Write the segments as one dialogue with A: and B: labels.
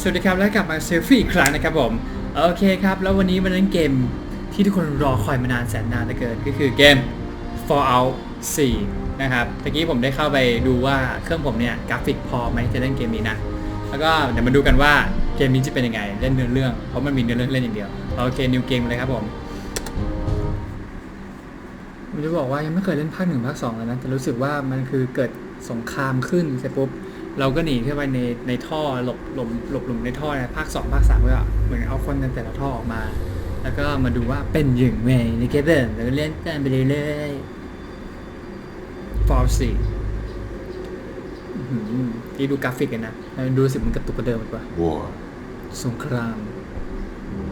A: สวัสดีครับ แล้วกลับมาเซลฟี่อีกครั้งนะครับผม โอเคครับ แล้ววันนี้มาเล่นเกมที่ทุกคนรอคอยมานานแสนนานเหลือเกินก็คือเกม Fallout 4 นะครับตะกี้ผมได้เข้าไปดูว่าเครื่องผมเนี่ยกราฟิกพอไหมจะเล่นเกมนี้นะ แล้วก็เดี๋ยวมาดูกันว่าเกมนี้จะเป็นยังไง เล่นเนื้อเรื่อง เพราะมันมีเนื้อเรื่องเล่นอย่างเดียว โอเค นิวเกมเลยครับผมผมจะบอกว่ายังไม่เคยเล่นภาคหนึ่งภาคสองเลยนะแต่รู้สึกว่ามันคือเกิดสงครามขึ้นเสร็จปุ๊บ เราก็หนีเข้าไปในในท่อหลบหลบหลบหลุมในท่อนะภาคสองภาคสามก็เหมือนเอาคนในแต่ละท่อออกมา แล้วก็มาดูว่าเป็นยังไงในเกมเดิมแล้วก็เล่นกันไปเรื่อยๆฟอร์สี่ที่ดูกราฟิกกันนะแล้วดูรู้สึกมันกระตุกกระเดิมกว่า
B: War.
A: สงคราม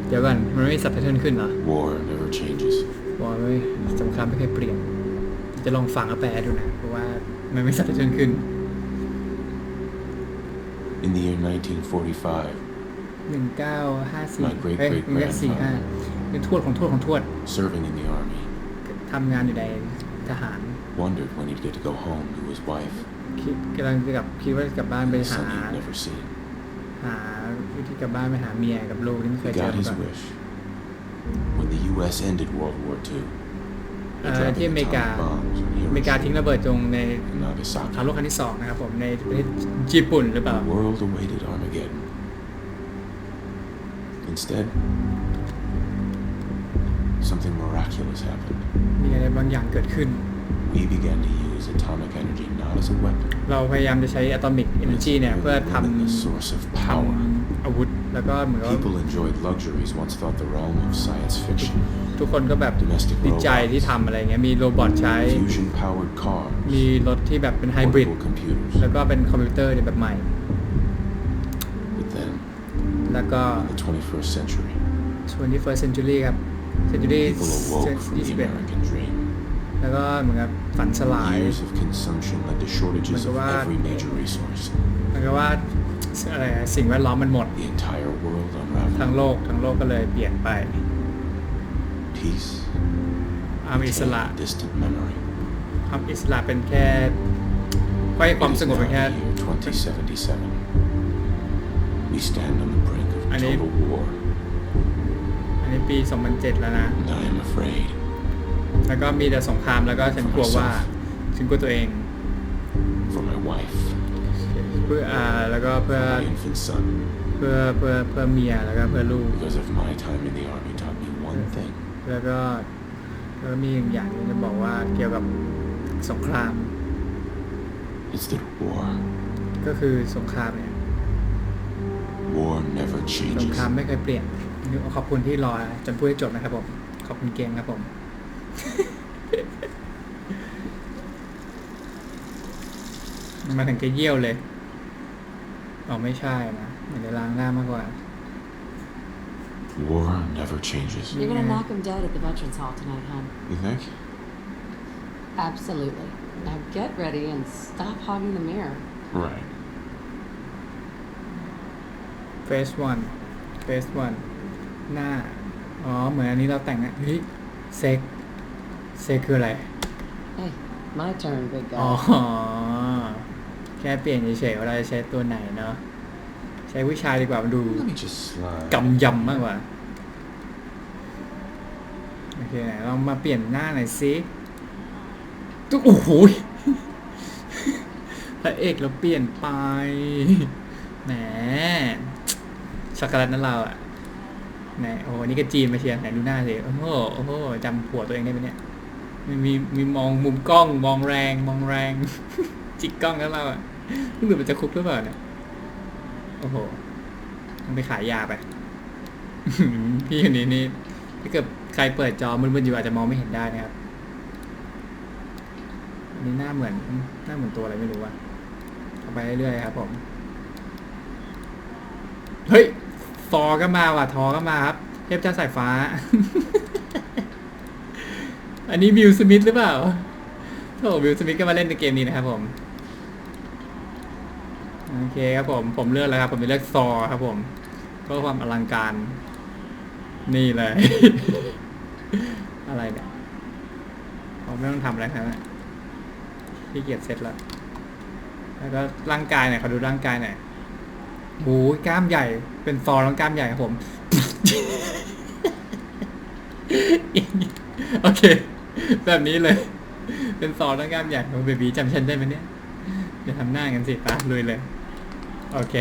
A: เดี๋ยวก่อนมันไม่มีสับไตเทิลขึ้นเหรอ
B: War never changes.
A: บอกเลยสงครามไม่เคยเปลี่ยน จะลองฟังแล้วแปลดูนะ เพราะว่ามันไม่สับไตเทิลขึ้น
B: In the year 1945,
A: หนึ่งเก้าห้าสี่
B: My great
A: เฮ้ย
B: great
A: หนึ่งเก้าสี่ห้า
B: grandfather
A: เป็นทวดของทวดของทวด
B: serving in the army,
A: ทำงานอยู่ในทหาร
B: wondered when he'd get to go home to his wife
A: คิดกำลังจะกลับคิดว่าจะกลับบ้าน
B: and
A: ไป
B: the
A: หา
B: son he'd never seen.
A: หาวิธีกลับบ้านไปหาเมียกับลูกที่ไม่เคย
B: He
A: เจอ
B: got
A: มา
B: his
A: ก่อน
B: wish. When the U.S. ended World War II,
A: ที่อเมริกา
B: atomic bombs on
A: อเมริกาทิ้งระเบิดตรงใน
B: Hiroshima and
A: สงคราม
B: Nagasaki,
A: โลกครั้งที่สองนะครับผมในประเทศญี่ปุ่นหรือเปล่า
B: the world awaited Armageddon. Instead, something miraculous happened.
A: มีอะไรบางอย่างเกิดขึ้น
B: We began to use atomic energy not as a weapon,
A: เราพยายามจะใช้อะตอมิกเอเน
B: but as
A: จี
B: a
A: เนี่ยเพื่อ
B: very
A: ทำ
B: limitless source of
A: ท
B: power. ำ
A: อาวุธ แล้วก็เหมือนกับว่า
B: People enjoyed luxuries once thought the realm of science fiction.
A: ทุกคนก็แบบ
B: Domestic
A: ดีใจ
B: robots
A: ที่ทำอะไรเงี้ยมีโรบอทใช้
B: Fusion powered cars,
A: มีรถที่แบบเป็นไฮบริด
B: portable computers.
A: แล้วก็เป็นคอมพิวเตอร์ในแบบใหม่
B: But then,
A: แล้วก็
B: in the 21st century,
A: 21st century ครับ century
B: people awoke from the
A: 21
B: American dream.
A: แล้วก็เหมือนกับฝันสลาย
B: Years of consumption led to shortages of
A: Magawa-
B: every major resource.
A: เหมือนกับว่า อะไรสิ่งแวดล้อมมันหมด
B: The entire world
A: ทั้ง
B: unraveled.
A: โลกทั้งโลกก็เลยเปลี่ยนไป
B: Peace
A: ความอิส
B: became
A: ระ
B: a distant memory.
A: ความอิสระเป็นแค่ไว้ความ
B: It is
A: สงบเป็น
B: now
A: แค่
B: the year 2077. We stand on the brink of
A: I need-
B: total war,
A: อันนี้ปี 2007 แล้วนะ
B: and I am afraid
A: แล้วก็มีแต่สงครามแล้วก็ฉันกลัวว่า ฉันกลัวตัวเอง
B: for my wife,
A: เพื่ออ่าแล้วก็เพื่อ
B: my infant son.
A: เพื่อเพื่อเพื่อเมียแล้วก็เพื่อลูก
B: Because of my time in the army taught me one thing.
A: แล้วก็แล้วก็มีอีกอย่างที่จะบอกว่าเกี่ยวกับสงคราม
B: It's that war,
A: ก็คือสงครามเนี่ย
B: war never
A: สง
B: changes.
A: ครามไม่เคยเปลี่ยนขอบคุณที่รอจนพูดให้จบนะครับผม ขอบคุณเกมครับผม มาถึงจะเยี่ยวเลย อ๋อไม่ใช่นะเหมือนจะล้างหน้ามากกว่า
B: War never changes.
A: Yeah.
C: You're gonna knock him dead at the Veterans Hall tonight, hon.
B: You think?
C: Absolutely. Now get ready and stop hogging the mirror.
B: Right.
A: Phase one Phase one หน้า อ๋อ เหมือนอันนี้เราแต่งนะเฮ้ยเซ็กเซ็กคืออะไร
C: Hey, my turn, big
A: อ๋อ
C: guy.
A: แ ค่เปลี่ยนเฉยๆว่าเราจะใช้ตัวไหนเนาะใช้ผู้ชายดีกว่ามันดู
B: Let me just slide.
A: กำยำมากกว่า โอเคไหนลองมาเปลี่ยนหน้าหน่อยสิตุ๊กโอ้โหย พระเอกเราเปลี่ยนไปแหมช็อกโกแลตนั่นเราอะไหนโอ้โหนี่ก็จีนมาเชียร์ไหนดูหน้าสิโอ้โหโอ้โหจำผัวตัวเองได้ไหมเนี่ยมีมีมีมองมุมกล้องมองแรงมองแรง จิกกล้องแล้วเราอะ รู้สึกมันจะคุกหรือเปล่าเนี่ย โอ้โหมันไปขายยาไป พี่คนนี้นี่ถ้าเกิดใครเปิดจอมืดๆอยู่อาจจะมองไม่เห็นได้นะครับอันนี้หน้าเหมือนหน้าเหมือนตัวอะไรไม่รู้อะเอาไปเรื่อยๆครับผม เฮ้ยฟอก็มาว่ะทอก็มาครับ เทพเจ้าสายฟ้า อันนี้วิลสมิธหรือเปล่าโอ้วิลสมิธก็มาเล่นในเกมนี้นะครับผม โอเคครับผมผมเลือกแล้วครับ ผมจะเลือกซอครับผมเพื่อความอลังการ นี่เลย อะไรเนี่ยผมไม่ต้องทำอะไรทั้งนั้นอะขี้เกียจเสร็จแล้ว แล้วก็ร่างกายหน่อยเขาดูร่างกายหน่อยโอ้ยกล้ามใหญ่ เป็นซอแล้วกล้ามใหญ่ครับผม โอเค แบบนี้เลย เป็นซอแล้วกล้ามใหญ่โอ้เบบีจำฉันได้ไหมเนี่ยอย่าทำหน้ากันสิตาลุยเลย โอเค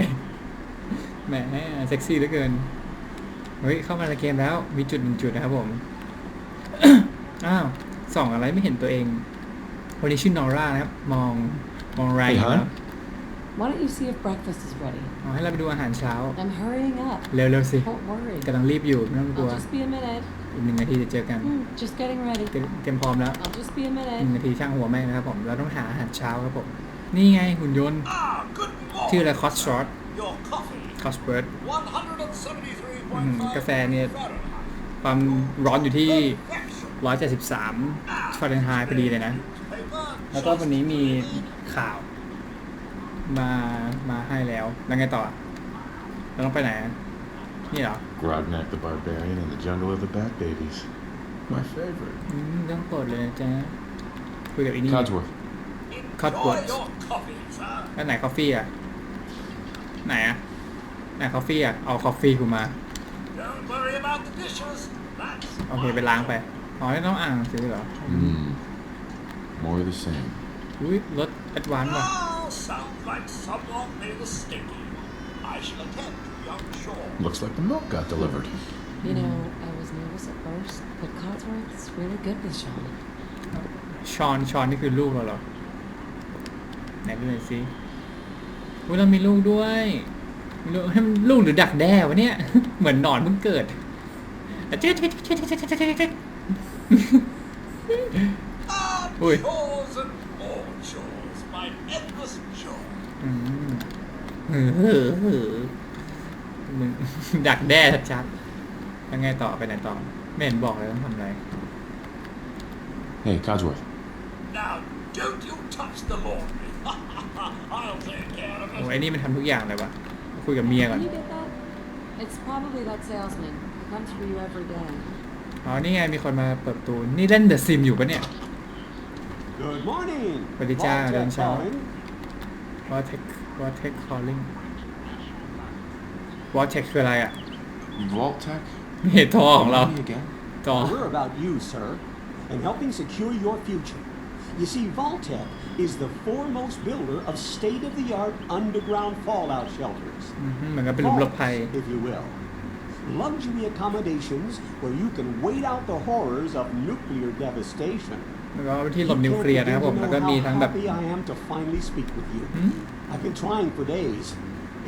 A: แหมเซ็กซี่เหลือเกิน เฮ้ย เข้ามาในเกมแล้ว มีจุดหนึ่งจุดนะครับผม อ้าวส่องอะไรไม่เห็นตัวเอง วันนี้ชื่อนอร่านะครับ มอง มองไร
B: Hey,
A: อยู่
B: hon.
A: แล้ว
C: Why don't you see if breakfast is ready?
A: อ๋อให้เราไปดูอาหารเช้า
C: I'm hurrying up.
A: เร็วๆสิ
C: Don't worry.
A: กำลังรีบอยู่ไม่ต้องกลัว
C: I'll just be a minute.
A: อีกหนึ่งนาทีจะเจอกัน
C: Hmm, just getting ready.
A: เตรียมเตรียมพร้อมแล้ว
C: I'll just be a
A: หนึ่ง
C: minute.
A: นาทีช่างหัวแม่นะครับผม เราต้องหาอาหารเช้าครับผม นี่ไงหุ่นยนต์
D: Ah, good morning.
A: ชื่ออะไรคอสชอต
D: Your coffee.
A: คอสเบิร์ด
D: 173.5
A: กาแฟเนี่ย
D: Fahrenheit.
A: ความร้อนอยู่ที่
D: Perfection.
A: 173ฟาเรนไฮต์พอดีเลยนะ
D: Paper.
A: แล้วก็วันนี้มีข่าว มามาให้แล้ว แล้วไงต่อเราต้องไปไหนอะนี่เหรอ
B: Grognak the Barbarian and the Jungle of the Bat Babies. My favorite.
A: อืมต้องเปิดเลยนะจ๊ะคุยกับอีนี่
B: Codsworth.
A: Cut
D: Enjoy
A: what?
D: your coffee, sir.
A: แล้วไหนคอฟฟี่อะ ไหนอะ ไหนคอฟฟี่อะ เอาคอฟฟี่กูมา
D: Don't worry about the dishes. That's
A: โอเคไปล้างไป อ๋อไม่ต้องอ่านหนังสือเหรอ
B: Mmm. More of the same.
A: อุ้ยรถแอดวานซ์ว่ะ
D: Oh, sounds like someone made a sticky. I shall attend to young Shaw.
B: Looks like the milk got delivered.
C: You know, I was nervous at first, but Codsworth's really good with Sean.
A: ชอนชอนนี่คือลูกเราเหรอ ไหนดูหน่อยสิเรามีลูกด้วยมีลูกใลูกหรือดักแด้วะเนี่ย เหมือนหนอนเพิ่งเกิดเจ๊เจ๊เจ๊เจ๊เจ๊เจ๊เจ๊อุ้ยมึงดักแด้ชัดๆยังไงต่อไปไหนต่อ ไม่เห็นบอกเลยต้องทำอะไร
B: Hey, Codsworth.
D: Now, don't you touch the laundry. I'll take care of
A: โอ้
D: it.
A: ไอ้นี่มันทำทุกอย่างเลยวะคุยกับเมียก่อน
C: Can you get that? It's probably that salesman who comes for you every day.
A: อ๋อ นี่ไง มีคนมาเปิดประตู นี่เล่นเดอะซิมอยู่ปะเนี่ย
E: Good morning.
A: สวัสดีจ้า
E: Vault
A: เดิน
E: Tech
A: เช้า
E: calling.
A: วอเทควอเทคคอลลิ่งวอเทคคืออะไรอะ
B: Vault Tech?
A: เหตุทอของเรา
B: Me again?
A: จอ
E: We're about you, sir, and helping secure your future. You see, Vaultec is the foremost builder of state-of-the-art underground fallout shelters.
A: อือฮึเหมือนกับเป็นหลุมหลบภัย
E: Vaults, if you will. Luxury accommodations where you can wait out the horrors of nuclear devastation.
A: แล้วก็ที่หลบ
E: You
A: นิว
E: can't
A: เคลียร์นะครับผม
E: begin to
A: แล้วก็
E: know
A: มี
E: how
A: ทั้งแบบ
E: happy I am to finally speak with you.
A: Hmm?
E: I've been trying for days.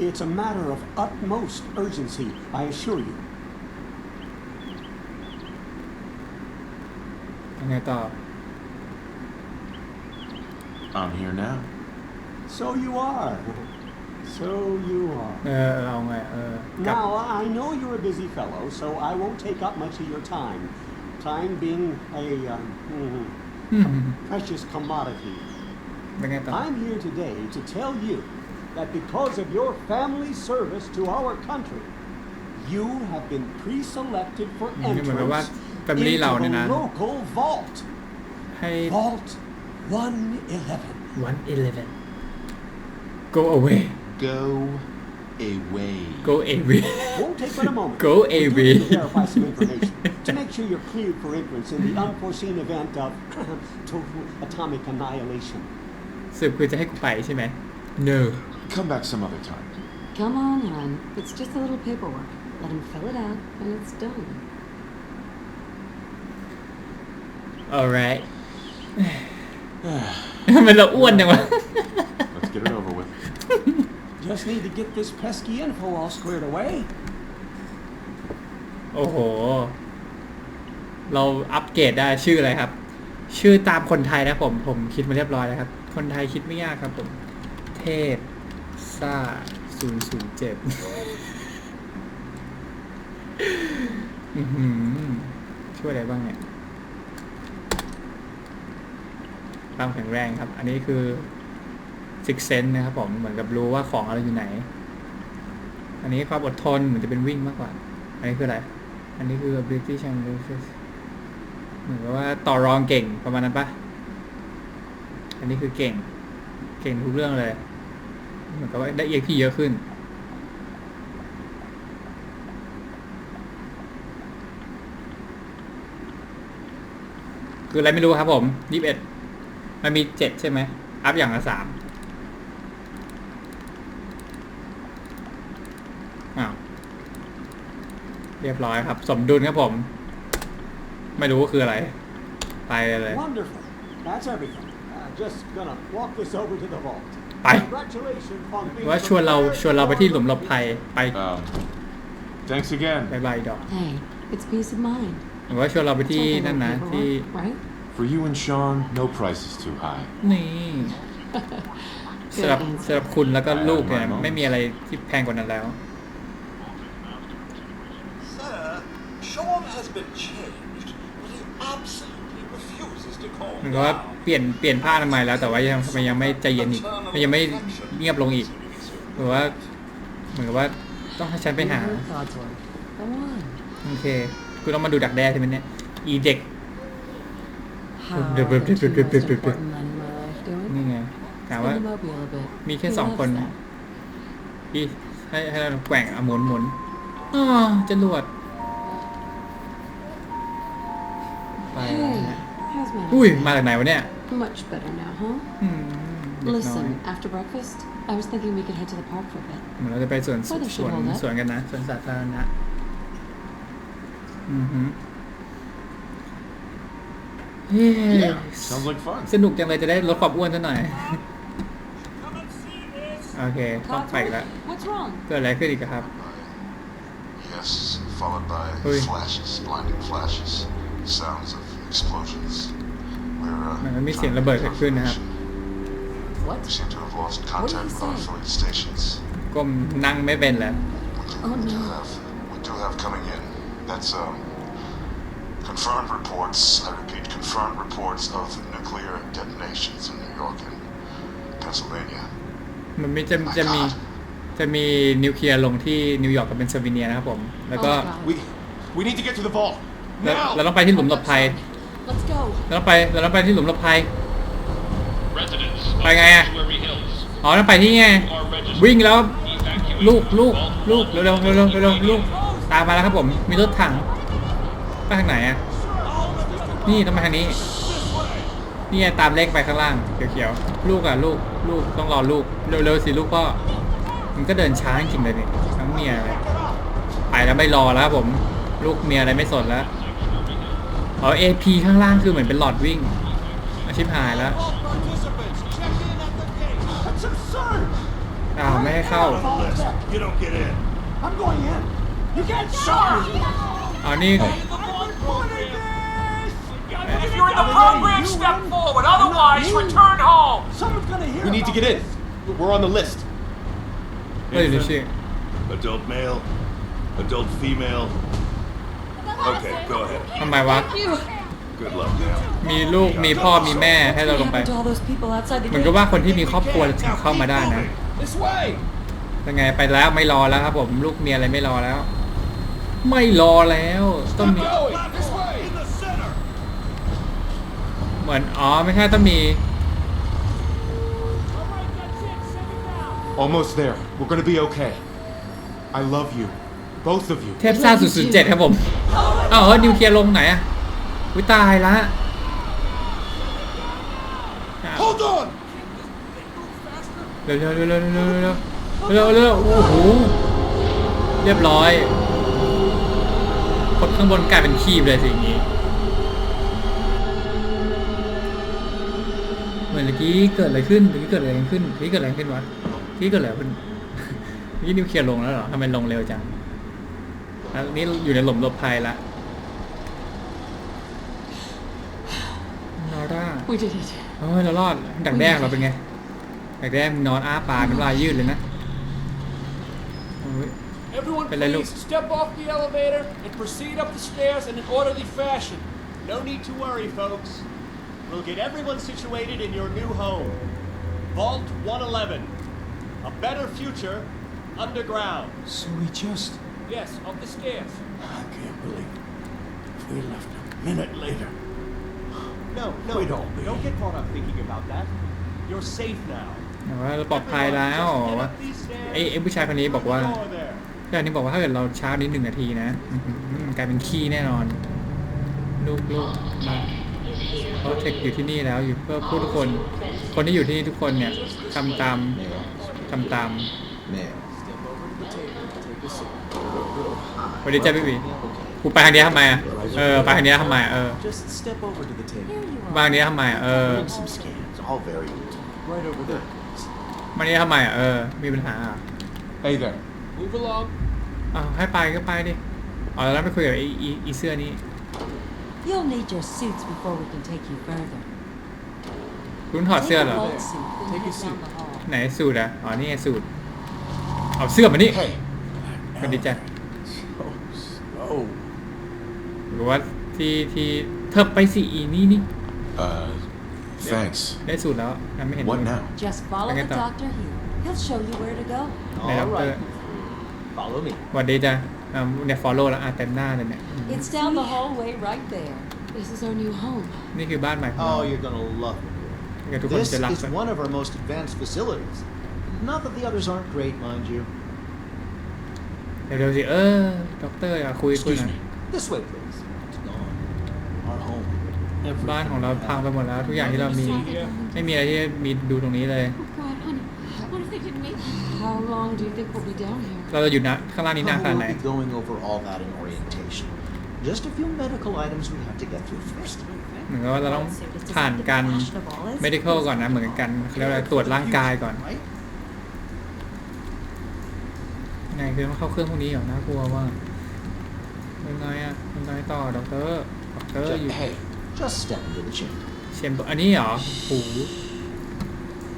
E: It's a matter of utmost urgency, I assure you.
A: ยังไงต่อ
B: I'm here now.
E: So you are. So you are.
A: เออเอาไงเออกลับ
E: Now, I know you're a busy fellow, so I won't take up much of your time. Time being a um, mhm,
A: อืม
E: precious commodity.
A: เป็นไงต่อ
E: I'm here today to tell you that because of your family service to our country, you have been pre-selected for
A: อืมนี่เหมือนกับว่า
E: entrance
A: family
E: into
A: เราเนี่ย
E: the
A: นะ
E: local vault.
A: ให้
E: Vault 111.
A: 111 go away
B: Go away.
A: go away
E: Won't take but a moment.
A: Go
E: We do
A: away.
E: need to verify some information to make sure you're cleared for entrance in the unforeseen event of total atomic annihilation.
A: สืบคือจะให้กูไปใช่ไหม no
B: Come back some other time.
C: Come on, hon. It's just a little paperwork. Let him fill it out, and it's done.
A: alright มันเราอ้วนจังวะ
B: Let's get it over with.
E: Just need to get this pesky info all squared away.
A: โอ้โห เราอัปเกรดได้ชื่ออะไรครับ ชื่อตามคนไทยนะผม ผมคิดมาเรียบร้อยแล้วครับ คนไทยคิดไม่ยากครับผม เทพซ่าศูนย์ศูนย์เจ็ดช่วยอะไรบ้างเนี่ย ความแข็งแรงครับ อันนี้คือสิกเซนนะครับผมเหมือนกับรู้ว่าของอะไรอยู่ไหน อันนี้ความอดทนเหมือนจะเป็นวิ่งมากกว่า อันนี้คืออะไร อันนี้คือ ability c h a m p i o n เหมือนกับว่าต่อรองเก่งประมาณนั้นปะอันนี้คือเก่ง เก่งทุกเรื่องเลย เหมือนกับว่าได้เอ็ EXP เยอะขึ้นคืออะไรไม่รู้ครับผมยี่สิบเอ็ด มันมีเจ็ดใช่ไหมอัพอย่างละสามอ้าวเรียบร้อยครับ สมดุลครับผม ไม่รู้ว่าคืออะไร ไปเลย
E: Wonderful. That's everything. Uh, just gonna walk this over to the vault.
A: ไป
E: Congratulations on being
A: ว่าชวนเราชวนเราไปที่หลุมหลบภัยไป
B: Um, thanks again.
A: บายบายดอก
C: Hey, it's peace of mind.
A: หรือว่าชวนเราไปที่
C: It's okay
A: นั่น
C: with
A: นะ
C: paperwork,
A: ที่
C: right?
B: For you and Sean, no price is too high.
A: นี่สำหรับสำหรับคุณแล้วก็ลูกเนี่ยไม่มีอะไรที่แพงกว่านั้นแล้ว
D: Sir, Sean has been changed, but he absolutely refuses to calm
A: เหมือนกับว่า
D: down.
A: เปลี่ยนเปลี่ยนผ้าทำไมยแล้ว แต่ว่ายังทำไมยังไม่ใจเย็นอีกมันยังไม่เงียบลงอีกหรือว่าเหมือนกับว่าต้องให้ฉันไปหา
C: Do your God's work. Go on.
A: โอเคคุณต้องมาดูดักแด้ใช่ไหมเนี่ยอีเด็ก
C: How
A: Dip, dip,
C: about
A: dip,
C: you
A: dip, dip,
C: most
A: dip, dip.
C: important men in my life doing?
A: นี่ไงถามว่า
C: Spin the mobile a bit.
A: มีแค่
C: He
A: สอง
C: loves
A: คน
C: that.
A: ที่ให้ให้เราแกว่งอะหมุนหมุนอ๋อจรวด ไปแล้ว
C: Hey,
A: เนี่ย
C: how's my
A: อุ้ยมาจากไหนวะเนี่ย
C: Much better now, huh?
A: อืมเด็กน้อย
C: Listen, after breakfast, I was thinking we could head to the park for a bit.
A: เหมือนเราจะไปสวนส
C: Weather
A: สวน
C: should hold up.
A: สวนกันนะสวนสาธารณะอือหือ เฮ้ย
B: Yeah, sounds like fun.
A: สนุกจังเลยจะได้ลดความอ้วนซะหน่อย
D: Come and see this.
A: โอเค ต้องไปอีกแล้ว
C: what's wrong?
A: เกิดอะไรขึ้นอีกอะครับ
F: Yes, followed by
A: Oi.
F: flashes, blinding flashes, sounds of explosions. We're uh,
A: มันมีเสียงระเบิดเกิดขึ้นนะครับ
C: What?
F: we seem to have lost
C: What
F: contact
C: did
F: with
C: he
F: our
C: say?
F: affiliate stations.
A: ก้มนั่งไม่เป็นแล้ว
F: We do,
C: Oh,
F: we do
C: no.
F: have we do have coming in. That's um confirmed reports. I repeat, confirmed reports of nuclear detonations in New York and Pennsylvania.
A: มันไม่จะจะมีจะมีนิวเคลียร์ลงที่นิวยอร์กกับเปนซิลเวเนียนะครับผม แล้วก็
C: Oh my God.
B: We we need to get to the vault
A: แล้ว
B: now.
A: เราต้องไปที่หลุมหลบภัย
C: Let's go.
A: เราต้องไปเราต้องไปที่หลุมหลบภัย
G: Residents
A: Bye,
G: of
A: Gaia.
G: Sanctuary Hills
A: อ๋อต้องไปที่ไง
G: are registered
A: วิ่งแล้ว
G: evacuate
A: ลูกลูก
G: vault
A: ลูก เร็วเร็วเร็วเร็วเร็วลูก ตามมาแล้วครับผม มีรถถัง ไปทางไหนอะ นี่ต้องไปทางนี้ นี่ไงตามเลขไปข้างล่างเขียวๆ ลูกอะลูกลูกต้องรอลูกเร็วเร็วสิลูกก็ มันก็เดินช้าจริงๆเลยนี่ทั้งเมียเลยไปแล้วไม่รอแล้วครับผม ลูกเมียอะไรไม่สนแล้วอ๋อ AP ข้างล่างคือเหมือนเป็นหลอดวิ่งอาชิบหายแล้ว
D: Participants, check in at the gate.
E: That's absurd!
A: อ้าวไม่ให้เข้า
E: Vault-Tec.
D: You don't get in the program, step forward. Otherwise, return home.
E: Someone's gonna hear
B: We need to
E: about
B: get in. We're on the list.
A: เฮ้ยดูชื่อ
H: Adult male, adult female. Okay, go ahead.
A: ทำไมวะ
H: Good luck now.
A: มีลูกมีพ่อมีแม่ให้เราลงไป
C: Happened to all those people outside the
A: เหมือน
C: gate.
A: กับว่าคนที่มีครอบครัวถึงเข้ามาได้นะ
H: This way.
A: ยังไงไปแล้วไม่รอแล้วครับผมลูกเมียอะไรไม่รอแล้ว ไม่รอแล้วต้องมี
H: Going this way.
D: In the center.
A: เหมือนอ๋อไม่ใช่ต้องมี
B: Almost there. We're gonna be okay. I love you, both of you.
A: เทพซ่า007ครับผมอ้าวเฮ้ยนิวเคลียร์ลงไหนอะวิตายละ
H: Hold on.
A: เร็วเร็วเร็วเร็วเร็วเร็วเร็วเร็วโอ้โหเรียบร้อยคนข้างบนกลายเป็นคีบเลยสิอย่างนี้ มือนเมื่อกี้เกิดอะไรขึ้นเมื่อกี้เกิดอะไรขึ้นเมื่อกี้เกิดอะไรขึ้นวะเมื่อกี้เกิดอะไรขึ้นเมื่อกี้นิวเคลียร์ลงแล้วเหรอทำไมลงเร็วจังแล้วนี่อยู่ในหลุมหลบภัยละนอร่า
C: We did it.
A: เฮ้ยเรารอดดักแด้ของเราเป็นไงดักแด้มึงนอนอ้าปากน้ำลายยืดเลยนะโอ้ย
I: Everyone,
A: But they
I: please
A: look-
I: step off the elevator and proceed up the stairs in an orderly fashion.
E: No need to worry, folks. We'll get everyone situated in your new home. Vault 111. A better future underground.
H: So we just.
I: Yes, up the stairs.
H: I can't believe it. If we left a minute later.
E: No, no,
H: We'd all be-
E: don't get caught up thinking about that. You're safe now.
A: แต่ว่าเราปลอดภัยแล้ว
E: Everyone, just head
A: ว่า
E: up these stairs
A: ไอ้ไอ้ผู้ชายคนนี้บอกว่า
E: through the door there.
A: เจ้านี้บอกว่าถ้าเกิดเราช้านิดหนึ่งนาทีนะอื้อหือกลายเป็นขี้แน่นอน ลูกลูกมา เขาเทคอยู่ที่นี่แล้วอยู่เพื่อผู้ทุกคน คนที่อยู่ที่นี่ทุกคนเนี่ยทำตามทำตาม
I: Male.
A: สวัสดีจ้าพี่บีกูไปทางนี้ทำไมอะเออไปทางนี้ทำไมอะเออมาทางนี้ทำไมอะเออมาทนี้ทำไมอะเออ มีปัญหาอะ
B: Hey there.
J: Move along.
A: อ้าวให้ไปก็ไปดิอ๋อแล้วไปคุยกับไอ้อีเสื้อนี้
C: You'll need your suits before we can take you further.
A: คุณถอดเสื้อเหรอ
C: Take a vault suit, then
I: Take
C: head
I: a
C: down
I: suit.
C: the hall.
A: ไหนสูตรอะอ๋อ นี่ไงสูตรเอาเสื้อมานี่
B: Hey.
A: สวัสดีจ้ะ
I: So slow.
A: หรือว่าที่ที่เธอไปสิอีนี่นี่
B: Uh, thanks.
A: ได้สูตรแล้วงั้นไม่เห็น
B: What
A: เลย
B: now?
C: Just follow
A: Okay,
C: the
A: done.
C: doctor here. He'll show you where to go.
A: Này,
H: All
A: doctor.
H: right. Follow me.
A: สวัสดีจ้ะอ่าเนี่ย follow แล้วอะเต็มหน้าเลยเนี่ยอืม
C: It's down the hallway right there.
K: This is our new home.
A: นี่คือบ้านใหม่ของเรา
H: Oh, you're gonna love it
A: เดี๋ยวทุก
H: here.
A: คน
H: This
A: จะรัก
H: is
A: มัน
H: one of our most advanced facilities. Not that the others aren't great, mind you.
A: เดี๋ยวเดี๋ยวสิ เออด็อกเตอร์อ่ะคุยคุย
B: Excuse
A: หน่อย
B: me.
H: This way, please. It's gone. Our home.
A: บ้านของเราพังไปหมดแล้ว ทุกอย่างที่เรามี
J: Yeah.
A: ไม่มีอะไรที่มีดูตรงนี้เลย
K: Oh God, honey, what if they didn't make
C: How long do you think we'll be down here?
A: เราจะอยู่นะข้างล่างนี้นาน
H: Oh,
A: ขนาดไหน
H: we'll be going over all that in orientation. Just a few medical items we have to get through first.
A: เหมือนกับว่าเราต้องผ่านการ medical ก่อนนะ เหมือนกันเขาเรียกว่าอะไรตรวจร่างกายก่อน
H: Right?
A: ไงคือต้องเข้าเครื่องพวกนี้เหรอน่ากลัวว่ายังไงอะยังไงต่อด็อกเตอร์ด็อกเตอร์
B: Ju-
A: อยู่
B: Hey.
H: Just step into the chamber.
A: เชมเบอร์อันนี้เหรอโอ้โห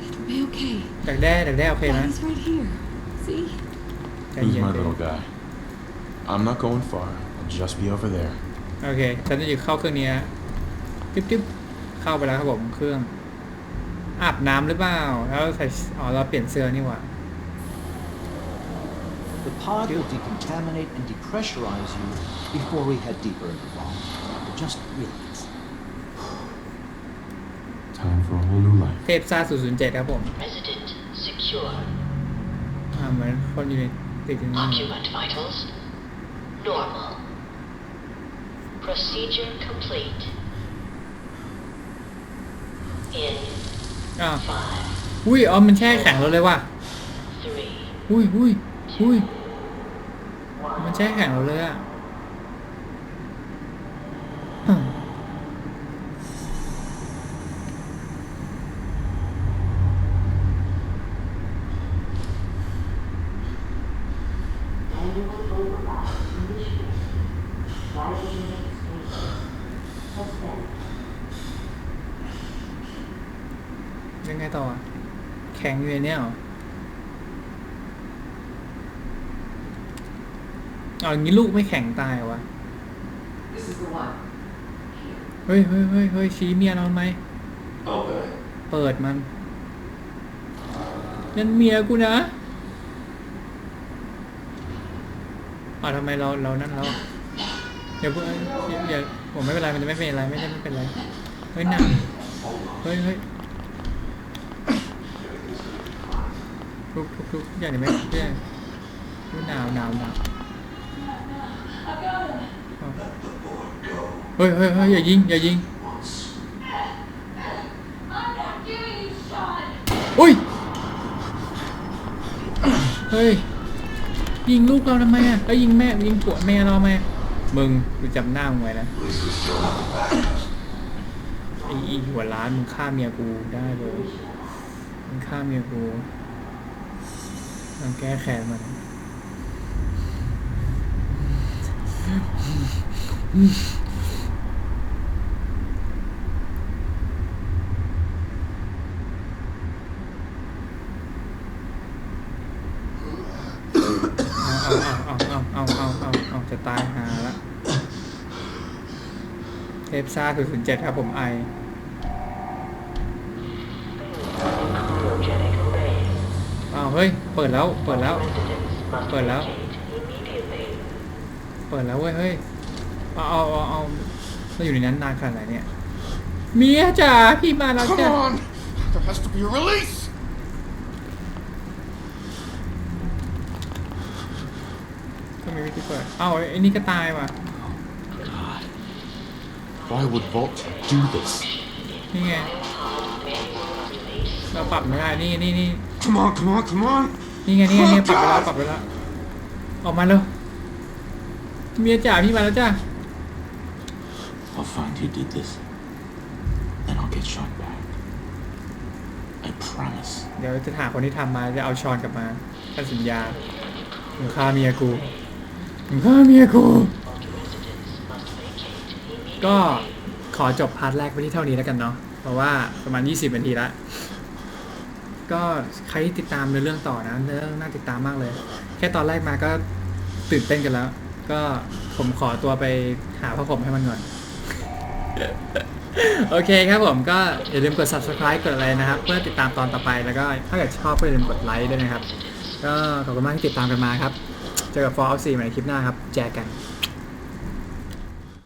K: It'll be okay.
A: ดักแด้ดักแด้โอเคนะ
K: Daddy's right here. See?
A: ใจ
B: Who's
A: เย็น
B: my
A: ใจ
B: little guy? I'm not going far. I'll just be over there.
A: โอเค ฉันจะอยู่เข้าเครื่องนี้นะติ๊บติ๊บเข้าไปแล้วครับผมเครื่อง อาบน้ำหรือเปล่า แล้วใส่ อ๋อ เราเปลี่ยนเสื้อนี่หว่า
H: The pod will decontaminate and depressurize you before we head deeper into the vault. Just relax.
B: Time for a whole new life.
A: เทพซ่า007 ครับผม
L: Resident secure.
A: อ่าเหมือนคนอยู่ในติดอยู่ในนี้
L: Occupant vitals normal. Procedure complete. In
A: อ้าว
L: five,
A: อุ้ยอ๋อมันแช่แข็งเราเลยว่ะ
L: three,
A: อุ้ยอุ้ยอุ้ยมันแช่แข็งเราเลยอะอืม ยังไงต่ออะ แข็งอยู่ในเนี่ยเหรอเอาอย่างนี้ลูกไม่แข็งตายเหรอวะ เฮ้ยเฮ้ยเฮ้ยเฮ้ยชี้เมียเราทำไหม
B: Okay.
A: เปิดมัน นั่นเมียกูนะอ่าวทำไมเราเรานั่นแล้วเดี๋ยวเพิ่งเดี๋ยวเดี๋ยวผมไม่เป็นไรมันจะไม่เป็นไรไม่ได้ไม่เป็นไร เฮ้ยหนักเฮ้ยเฮ้ย ทุกทุกทุกอย่างนี้ไหมเพื่อนหนาวหนาวหนาวเฮ้ยเฮ้ยเฮ้ยอย่ายิงอย่ายิงอุ้ย เฮ้ย ยิงลูกเราทำไมอะแล้วยิงแม่ ยิงผัวแม่เราทำไมมึงกูจำหน้ามึงไว้นะไอ้หัวร้านมึงฆ่าเมียกูได้เลยมึงฆ่าเมียกู ต้องแก้แค้นมันเอาเอาเอาเอาเอาเอาเอาจะตายหาละเทปซ่าศูนย์เจ็ดครับผมไอ
L: cryogenic array.
A: อ้าวเฮ้ย เปิดแล้ว เปิดแล้ว
L: Residents must
A: Well, now.
L: vacate immediately.
A: เปิดแล้วเว้ย เฮ้ย เอาเอาเอาเอาเราอยู่ในนั้นนานขนาดไหนเนี่ย เมียจ๋าพี่มาแล้ว
B: Come
A: จ้ะ
B: on! There has to be a release!
A: ก็มีวิธีเปิด เอ้าไอ้นี่ก็ตายว่ะ
B: God. Why would Vault do this?
A: นี่ไง เราปรับไม่ได้ นี่นี่นี่
B: Come on, come on, come on!
A: นี่ไงนี่ไงนี่ปรับไปแล้วปรับไปแล้วออกมาเร็วเมียจ๋าพี่มาแล้วจ้า
B: I'll find who did this. Then I'll get Sean back. I promise.
A: เดี๋ยวจะหาคนที่ทำมาจะเอาชอนกลับมาท่านสัญญามึงฆ่าเมียกูมึงฆ่าเมียกู ก็ขอจบพาร์ทแรกไปที่เท่านี้แล้วกันเนาะเพราะว่าประมาณ 20นาทีละ ก็ใครที่ติดตามในเรื่องต่อนะเรื่องน่าติดตามมากเลย แค่ตอนแรกมาก็ตื่นเต้นกันแล้ว ก็ผมขอตัวไปหาผ้าผมให้มันก่อนโอเคครับผมก็อย่าลืมกด subscribe กดอะไรนะครับ เพื่อติดตามตอนต่อไปแล้วก็ถ้าเกิดชอบก็อย่าลืมกดไลค์ด้วยนะครับ ก็ขอบคุณมากที่ติดตามกันมาครับ เจอกับ Fall Out 4ใหม่คลิปหน้าครับ แจกกัน